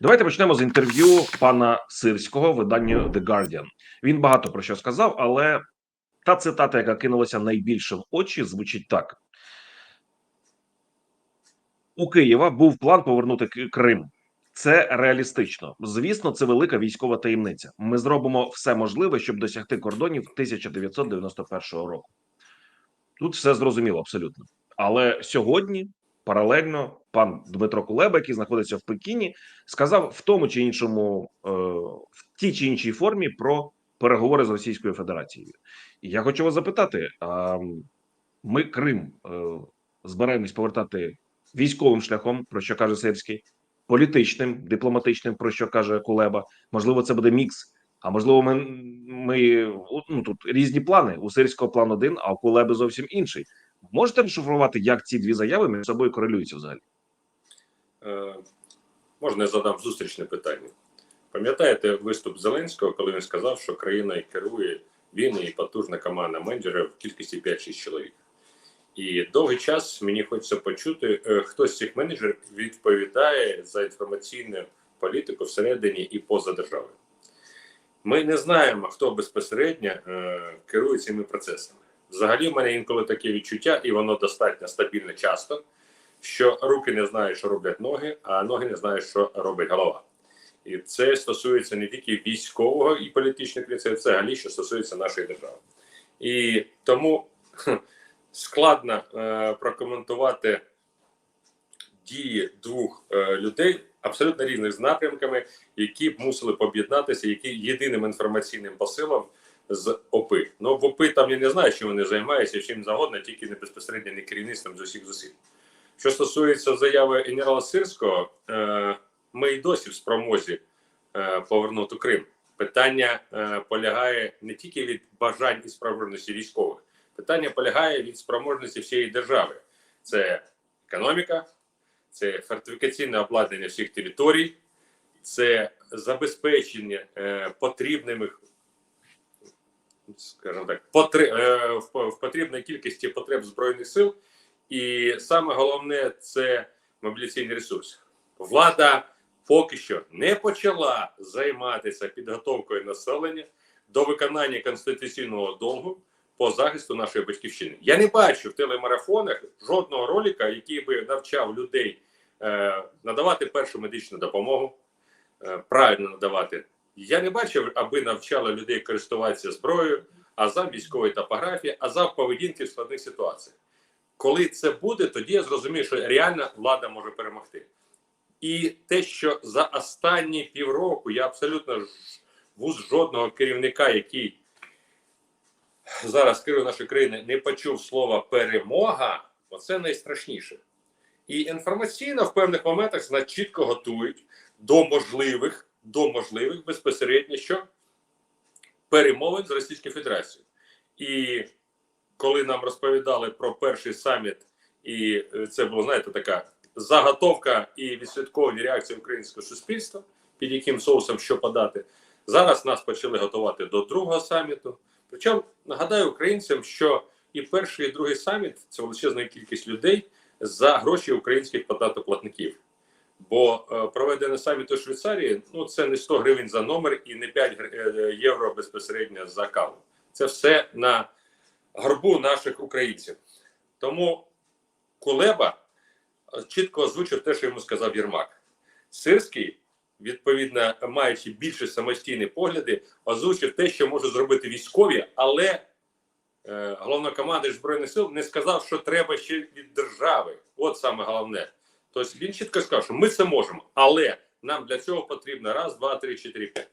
Давайте почнемо з інтерв'ю пана Сирського виданню The Guardian. Він багато про що сказав, але та цитата, яка кинулася найбільше в очі, звучить так: у Києва був план повернути Крим. Це реалістично. Звісно, це велика військова таємниця. Ми зробимо все можливе, щоб досягти кордонів 1991 року. Тут все зрозуміло абсолютно. Але сьогодні паралельно пан Дмитро Кулеба, який знаходиться в Пекіні, сказав в тому чи іншому е, в тій чи іншій формі про переговори з Російською Федерацією. І я хочу вас запитати: ми Крим е, збираємось повертати військовим шляхом, про що каже Сирський, політичним, дипломатичним, про що каже Кулеба. Можливо, це буде мікс. А можливо, ми, ми ну тут різні плани. У Сирського план один, а у Кулеби зовсім інший. Можете розшифрувати, як ці дві заяви між собою корелюються взагалі? Е, Можна я задам зустрічне питання? Пам'ятаєте виступ Зеленського, коли він сказав, що країною керує він і потужна команда менеджерів в кількості 5-6 чоловік. І довгий час мені хочеться почути, е, хто з цих менеджерів відповідає за інформаційну політику всередині і поза державою. Ми не знаємо, хто безпосередньо е, керує цими процесами. Взагалі, в мене інколи таке відчуття, і воно достатньо стабільне часто, що руки не знають, що роблять ноги, а ноги не знають, що робить голова. І це стосується не тільки військового і політичних речей, це взагалі, що стосується нашої держави. І тому складно е, прокоментувати дії двох е, людей абсолютно різних з напрямками, які б мусили б об'єднатися, які єдиним інформаційним посилом з ОПИ. Ну в ОПИ там я не знаю, чим вони займаються, чим загодно, тільки не безпосередньо не керівництвом з усіх зусиль. Що стосується заяви генерала Сирського, е, ми й досі в спромозі е, повернути Крим. Питання е, полягає не тільки від бажань і спроможності військових, питання полягає від спроможності всієї держави. Це економіка, це фортифікаційне обладнання всіх територій, це забезпечення потрібними, скажімо так, потри, в, потрібній кількості потреб збройних сил. І саме головне це мобілізаційний ресурс. Влада поки що не почала займатися підготовкою населення до виконання конституційного долгу по захисту нашої батьківщини. Я не бачу в телемарафонах жодного ролика, який би навчав людей е, надавати першу медичну допомогу, е, правильно надавати. Я не бачив, аби навчали людей користуватися зброєю, азам військової топографії, азам поведінки в складних ситуаціях. Коли це буде, тоді я зрозумію, що реальна влада може перемогти. І те, що за останні півроку я абсолютно вуз жодного керівника, який зараз керує нашої країни, не почув слова перемога, оце найстрашніше. І інформаційно в певних моментах нас чітко готують до можливих, до можливих безпосередньо що перемовин з Російською Федерацією. І коли нам розповідали про перший саміт, і е, це було, знаєте, така заготовка і відслідковування реакції українського суспільства, під яким соусом що подати. Зараз нас почали готувати до другого саміту. Причому нагадаю українцям, що і перший, і другий саміт це величезна кількість людей за гроші українських податоплатників. Бо е, проведений саміт у Швейцарії ну це не 100 гривень за номер і не 5 е, євро безпосередньо за каву. Це все на горбу наших українців. Тому Кулеба е, чітко озвучив те, що йому сказав Єрмак. Сирський, відповідно, маючи більше самостійні погляди, озвучив те, що можуть зробити військові, але е, головнокомандуючий Збройних сил не сказав, що треба ще від держави. От саме головне. Тобто він чітко сказав, що ми це можемо, але нам для цього потрібно раз, два, три, чотири, п'ять.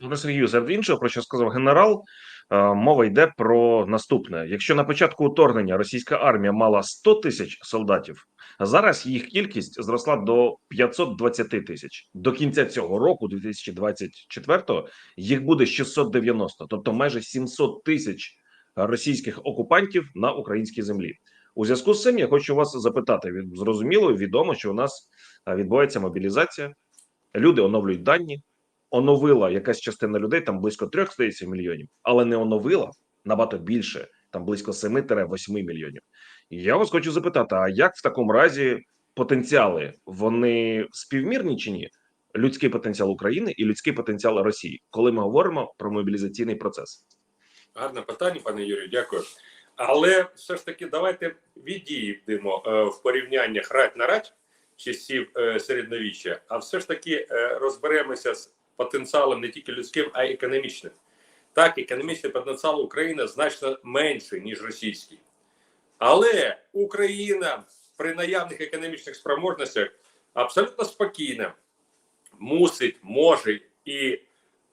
Пане Сергію, серед іншого, про що сказав генерал, е, мова йде про наступне: якщо на початку вторгнення російська армія мала 100 тисяч солдатів, зараз їх кількість зросла до 520 тисяч. До кінця цього року, 2024-го, їх буде 690, тобто майже 700 тисяч російських окупантів на українській землі. У зв'язку з цим я хочу вас запитати: від зрозуміло, відомо, що у нас е, відбувається мобілізація, люди оновлюють дані оновила якась частина людей, там близько трьох здається мільйонів, але не оновила набагато більше, там близько 7-8 мільйонів. І я вас хочу запитати: а як в такому разі потенціали вони співмірні чи ні? Людський потенціал України і людський потенціал Росії, коли ми говоримо про мобілізаційний процес. Гарне питання, пане Юрію, дякую. Але все ж таки, давайте відійдемо е, в порівняннях рать на рать часів е, середньовіччя, а все ж таки е, розберемося з потенціалом не тільки людським, а й економічним. Так, економічний потенціал України значно менший, ніж російський. Але Україна при наявних економічних спроможностях абсолютно спокійно мусить, може і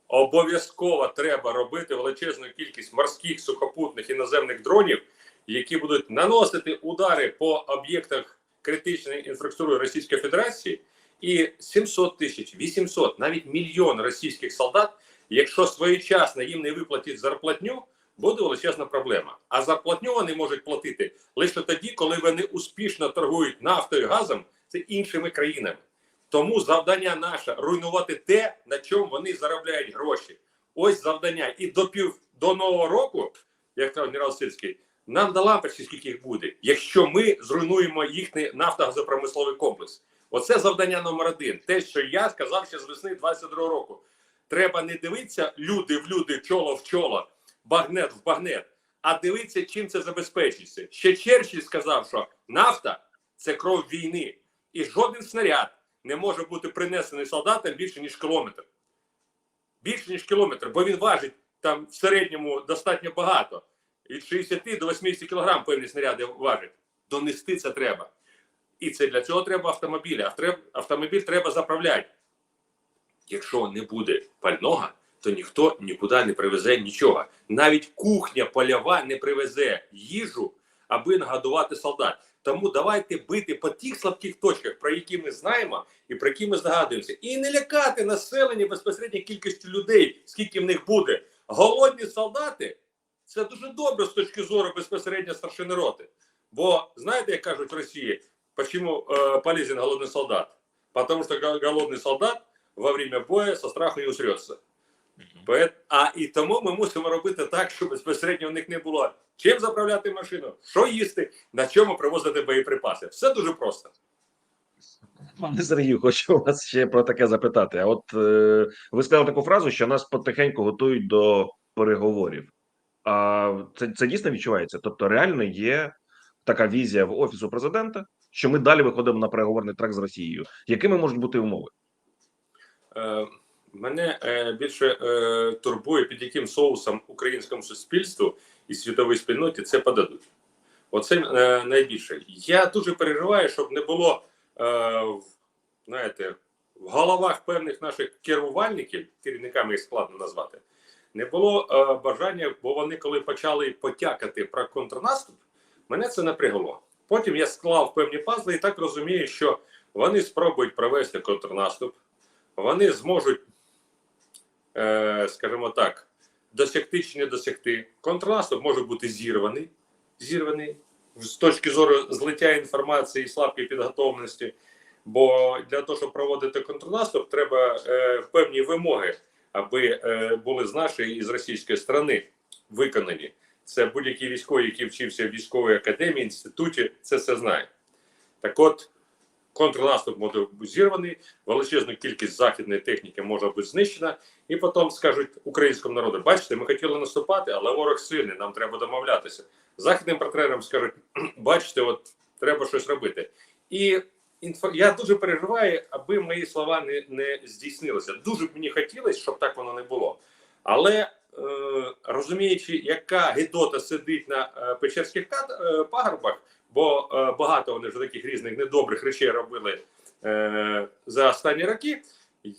обов'язково треба робити величезну кількість морських сухопутних і наземних дронів, які будуть наносити удари по об'єктах критичної інфраструктури Російської Федерації, і 700 тисяч, 800, навіть мільйон російських солдат, якщо своєчасно їм не виплатять зарплатню, буде величезна проблема. А зарплатню вони можуть платити лише тоді, коли вони успішно торгують нафтою газом з іншими країнами. Тому завдання наше руйнувати те, на чому вони заробляють гроші. Ось завдання. І до пів до нового року, як сказав генерал Сильський, нам до лампочки скільки їх буде, якщо ми зруйнуємо їхній нафтогазопромисловий комплекс. Оце завдання номер один. Те, що я сказав ще з весни 22 року. Треба не дивитися люди в люди, чоло в чоло, багнет в багнет, а дивитися, чим це забезпечиться. Ще Черчилль сказав, що нафта це кров війни, і жоден снаряд не може бути принесений солдатам більше ніж кілометр. Більше ніж кілометр, бо він важить там в середньому достатньо багато. Від 60 до 80 кілограм певні снаряди важать. Донести це треба. І це для цього треба автомобілі. Автомобіль треба заправляти. Якщо не буде пального, то ніхто нікуди не привезе нічого. Навіть кухня польова не привезе їжу, аби нагодувати солдат. Тому давайте бити по тих слабких точках, про які ми знаємо і про які ми здогадуємося, і не лякати населення безпосередньо кількістю людей, скільки в них буде. Голодні солдати це дуже добре з точки зору безпосередньо старшини роти. Бо знаєте, як кажуть в Росії, чому е, полезен голодний солдат? Потому що го- голодний солдат во время боя со страху не усрется. Поет- А і тому ми мусимо робити так, щоб безпосередньо в них не було чим заправляти машину, що їсти, на чому привозити боєприпаси. Все дуже просто. Пане Сергію, хочу вас ще про таке запитати. А от е, ви сказали таку фразу, що нас потихеньку готують до переговорів. А це, це дійсно відчувається? Тобто, реально є така візія в офісу президента, що ми далі виходимо на переговорний трак з Росією. Якими можуть бути умови? Е, мене е, більше е, турбує, під яким соусом українському суспільству і світовій спільноті це подадуть. Оце найбільше. Я дуже переживаю, щоб не було е, знаєте, в головах певних наших керувальників, керівниками їх складно назвати, не було е, бажання, бо вони, коли почали потякати про контрнаступ, мене це напрягло. Потім я склав певні пазли і так розумію, що вони спробують провести контрнаступ, вони зможуть, е, скажімо так, досягти чи не досягти. Контрнаступ може бути зірваний, зірваний з точки зору злиття інформації і слабкої підготовленості. Бо для того, щоб проводити контрнаступ, треба е, певні вимоги, аби е, були з нашої і з російської сторони виконані. Це будь-який військовий, який вчився в військовій академії, інституті, це все знає. Так от, контрнаступ може бути зірваний, величезну кількість західної техніки може бути знищена, і потім скажуть українському народу: бачите, ми хотіли наступати, але ворог сильний, нам треба домовлятися. Західним партнерам скажуть: бачите, от треба щось робити. І інфо... я дуже переживаю, аби мої слова не, не здійснилися. Дуже б мені хотілося, щоб так воно не було. Але розуміючи, яка гидота сидить на е, Печерських е, пагорбах, бо е, багато вони вже таких різних недобрих речей робили е, за останні роки,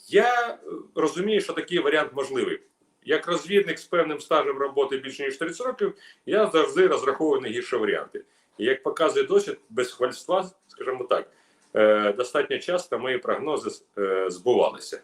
я е, розумію, що такий варіант можливий. Як розвідник з певним стажем роботи більше ніж 30 років, я завжди розраховую на гірші варіанти. І як показує досвід, без хвальства, скажімо так, е, достатньо часто мої прогнози е, збувалися.